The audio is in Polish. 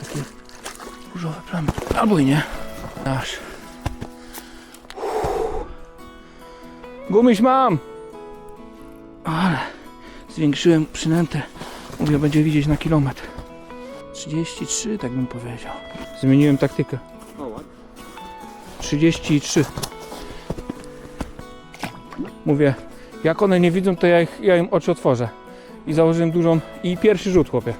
Takie różowe plamy. Albo i nie. Aż. Gumiś mam! Ale zwiększyłem przynętę. Mówię, będzie widzieć na kilometr. 33, tak bym powiedział. Zmieniłem taktykę. 33. Mówię, jak one nie widzą, to ja, ich, ja im oczy otworzę. I założyłem dużą. I pierwszy rzut, chłopie.